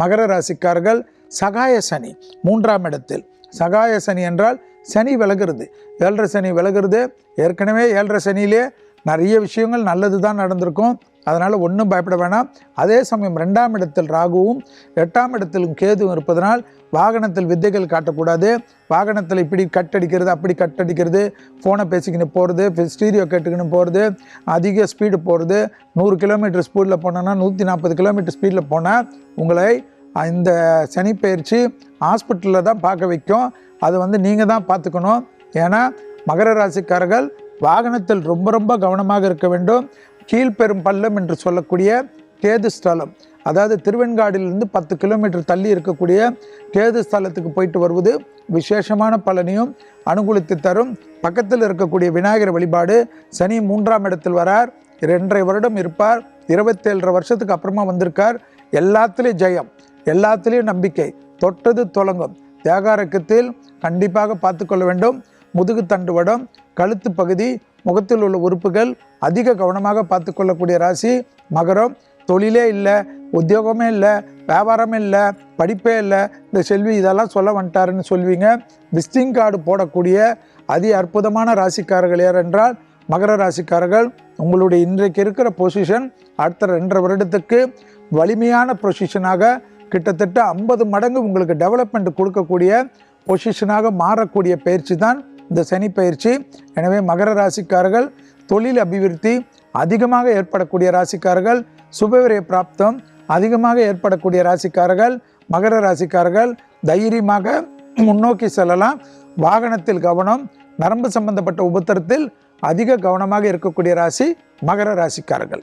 மகர ராசிக்காரர்கள் சகாய சனி மூன்றாம் இடத்தில். சகாய சனி என்றால் சனி விலகிறது. ஏழரை சனி விலகிறது. ஏற்கனவே ஏழரை சனியிலே நிறைய விஷயங்கள் நல்லது தான் நடந்திருக்கும். அதனால் ஒன்றும் பயப்பட வேணாம். அதே சமயம் ரெண்டாம் இடத்தில் ராகுவும் எட்டாம் இடத்திலும் கேதுவும் இருப்பதனால் வாகனத்தில் வித்தைகள் காட்டக்கூடாது. வாகனத்தில் இப்படி கட்டடிக்கிறது அப்படி கட்டடிக்கிறது ஃபோனை பேசிக்கின்னு போகிறது ஸ்டீரியோ கேட்டுக்கின்னு போகிறது அதிக ஸ்பீடு போகிறது நூறு கிலோமீட்டர் ஸ்பீடில் போனோன்னா நூற்றி நாற்பது கிலோமீட்டர் ஸ்பீடில் போனால் உங்களை இந்த சனி பயிற்சி ஹாஸ்பிட்டலில் தான் பார்க்க வைக்கும். அது வந்து நீங்கள் தான் பார்த்துக்கணும். ஏன்னா மகர ராசிக்காரர்கள் வாகனத்தில் ரொம்ப ரொம்ப கவனமாக இருக்க வேண்டும். கீழ்பெரும் பள்ளம் என்று சொல்லக்கூடிய கேது ஸ்தலம். அதாவது திருவெண்காடிலிருந்து பத்து கிலோமீட்டர் தள்ளி இருக்கக்கூடிய கேது ஸ்தலத்துக்கு போயிட்டு வருவது விசேஷமான பலனையும் அனுகூலித்து தரும். பக்கத்தில் இருக்கக்கூடிய விநாயகர் வழிபாடு சனி மூன்றாம் இடத்தில் வரார். ரெண்டரை வருடம் இருப்பார். இருபத்தேழரை வருஷத்துக்கு அப்புறமா வந்திருக்கார். எல்லாத்துலேயும் ஜெயம் எல்லாத்துலேயும் நம்பிக்கை தொட்டது தொடங்கும். தேகாரக்கத்தில் கண்டிப்பாக பார்த்துக்கொள்ள வேண்டும். முதுகு தண்டுவடம் கழுத்து பகுதி முகத்தில் உள்ள உறுப்புகள் அதிக கவனமாக பார்த்து கொள்ளக்கூடிய ராசி. மகரம் தொழிலே இல்லை உத்தியோகமே இல்லை வியாபாரமே இல்லை படிப்பே இல்லை. இந்த செல்வி இதெல்லாம் சொல்ல வந்துட்டாருன்னு சொல்வீங்க. விசிட்டிங் கார்டு போடக்கூடிய அதி அற்புதமான ராசிக்காரர்கள் யார் என்றால் மகர ராசிக்காரர்கள். உங்களுடைய இன்றைக்கு இருக்கிற பொசிஷன் அடுத்த ரெண்டரை வருடத்துக்கு வலிமையான பொசிஷனாக கிட்டத்தட்ட ஐம்பது மடங்கு உங்களுக்கு டெவலப்மெண்ட் கொடுக்கக்கூடிய பொசிஷனாக மாறக்கூடிய பயிற்சி தான் இந்த சனி பயிற்சி எனவே மகர ராசிக்காரர்கள் தொழில் அபிவிருத்தி அதிகமாக ஏற்படக்கூடிய ராசிக்காரர்கள் சுபவிரய பிராப்தம் அதிகமாக ஏற்படக்கூடிய ராசிக்காரர்கள் மகர ராசிக்காரர்கள் தைரியமாக முன்னோக்கி செல்லலாம். வாகனத்தில் கவனம் நரம்பு சம்பந்தப்பட்ட உபத்திரத்தில் அதிக கவனமாக இருக்கக்கூடிய ராசி மகர ராசிக்காரர்கள்.